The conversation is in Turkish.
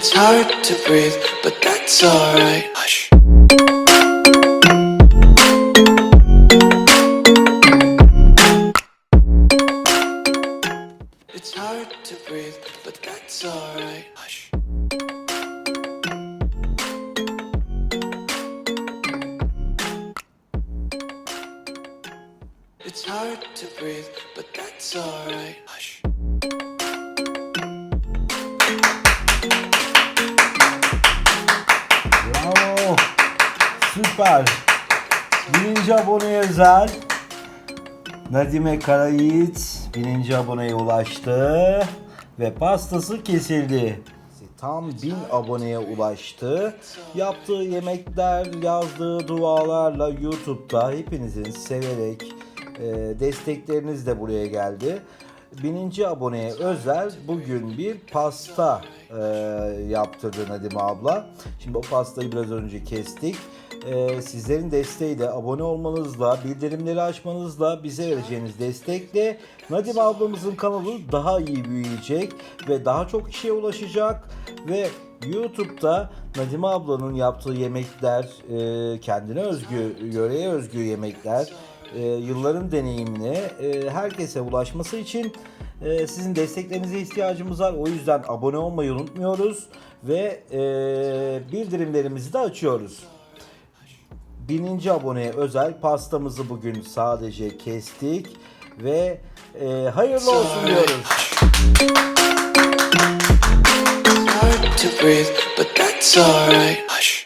It's hard to breathe, but that's alright. Hush. It's hard to breathe, but that's alright. Hush. It's hard to breathe, but that's alright. Hush. Süper. Birinci aboneye özel. Nadime Karayiğit birinci aboneye ulaştı. Ve pastası kesildi. Tam bin aboneye ulaştı. Yaptığı yemekler, yazdığı dualarla YouTube'da hepinizin severek e, destekleriniz de buraya geldi. Bininci aboneye özel bugün bir pasta e, yaptırdı Nadime abla. Şimdi o pastayı biraz önce kestik. E, sizlerin desteğiyle, abone olmanızla, bildirimleri açmanızla, bize vereceğiniz destekle Nadime ablamızın kanalı daha iyi büyüyecek ve daha çok kişiye ulaşacak ve YouTube'da Nadime ablanın yaptığı yemekler, e, kendine özgü, yöreye özgü yemekler, e, yılların deneyimine e, herkese ulaşması için e, sizin desteklerinize ihtiyacımız var. O yüzden abone olmayı unutmuyoruz ve e, bildirimlerimizi de açıyoruz. Bininci aboneye özel pastamızı bugün sadece kestik ve e, hayırlı olsun diyoruz. Hard to breathe, but that's alright.